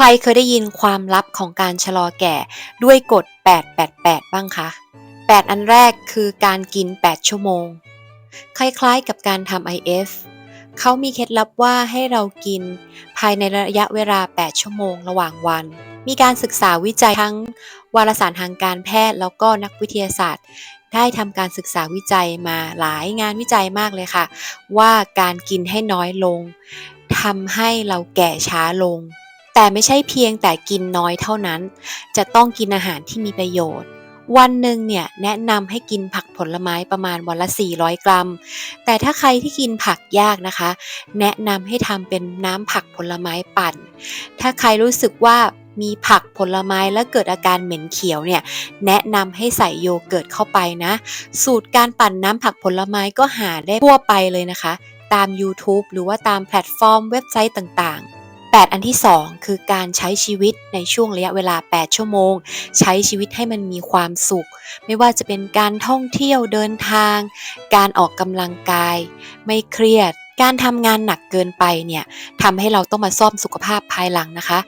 ใครเคยได้ยินความลับของการชะลอแก่ด้วยกฎ 888 บ้างคะ 8 อันแรกคือการกิน 8 ชั่วโมง คล้ายๆกับการทำ IF เขามีเคล็ดลับว่าให้เรากินภายในระยะเวลา 8 ชั่วโมงระหว่างวัน มีการศึกษาวิจัยทั้งวารสารทางการแพทย์แล้วก็นักวิทยาศาสตร์ ได้ทำการศึกษาวิจัยมาหลายงานวิจัยมากเลยค่ะ ว่าการกินให้น้อยลงทำให้เราแก่ช้าลง แต่ไม่ใช่เพียงแต่กินน้อยเท่านั้น จะต้องกินอาหารที่มีประโยชน์ วันหนึ่งเนี่ยแนะนำให้กินผักผลไม้ประมาณวันละ 400 กรัม แต่ถ้าใครที่กินผักยากนะคะ แนะนำให้ทำเป็นน้ำผักผลไม้ปั่น ถ้าใครรู้สึกว่ามีผักผลไม้แล้วเกิดอาการเหม็นเขียวเนี่ยแนะนำให้ใส่โยเกิร์ตเข้าไปนะ สูตรการปั่นน้ำผักผลไม้ก็หาได้ทั่วไปเลยนะคะ ตาม YouTube หรือว่าตามแพลตฟอร์มเว็บไซต์ต่างๆ 8 อันที่ 2 คือการใช้ชีวิตในช่วงระยะเวลา 8 ชั่วโมง ใช้ชีวิตให้มันมีความสุข ไม่ว่าจะเป็นการท่องเที่ยวเดินทาง การออกกำลังกาย ไม่เครียดการทำงานหนักเกินไปเนี่ยทำให้เราต้องมาซ่อมสุขภาพภายหลังนะคะ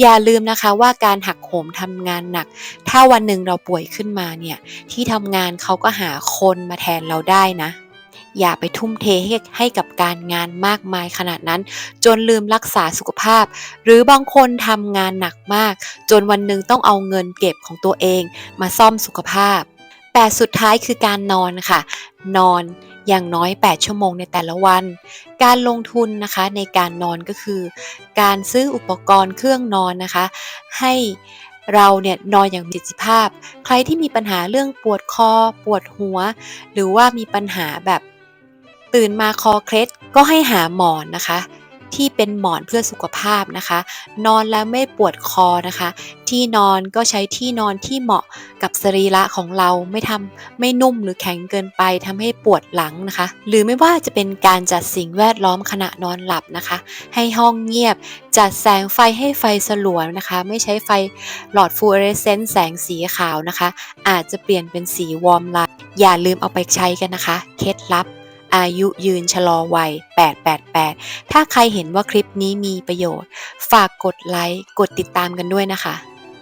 อย่าลืมนะคะว่าการหักโหมทำงานหนัก ถ้าวันหนึ่งเราป่วยขึ้นมาเนี่ยที่ทำงานเขาก็หาคนมาแทนเราได้นะ อย่าไปทุ่มเทให้ให้กับการงานมากมายขนาดนั้น จนลืมรักษาสุขภาพ หรือบางคนทำงานหนักมาก จนวันหนึ่งต้องเอาเงินเก็บของตัวเอง มาซ่อมสุขภาพแต่สุดท้ายคือการนอนค่ะ นอนอย่างน้อย 8 ชั่วโมงในแต่ละวัน การลงทุนนะคะในการนอนก็คือ การซื้ออุปกรณ์เครื่องนอนนะคะ ให้เราเนี่ยนอนอย่างมีประสิทธิภาพ ใครที่มีปัญหาเรื่องปวดคอ ปวดหัว หรือว่ามีปัญหาแบบ ตื่นมาคอเคล็ดก็ให้หาหมอนนะคะ ที่เป็นหมอนเพื่อสุขภาพนะคะ นอนแล้วไม่ปวดคอนะคะ ที่นอนก็ใช้ที่นอนที่เหมาะกับสรีระของเราไม่ทำไม่นุ่มหรือแข็งเกินไปทำให้ปวดหลังนะคะ หรือไม่ว่าจะเป็นการจัดสิ่งแวดล้อมขณะนอนหลับนะคะ ให้ห้องเงียบ จัดแสงไฟให้ไฟสลัวนะคะ ไม่ใช้ไฟหลอดฟลูออเรสเซนต์แสงสีขาวนะคะ อาจจะเปลี่ยนเป็นสีวอร์มไลท์อย่าลืมเอาไปใช้กันนะคะ เคล็ดลับ อายุยืนชะลอวัย 888 ถ้าใครเห็นว่าคลิปนี้มีประโยชน์ ฝากกดไลค์ กดติดตามกันด้วยนะคะ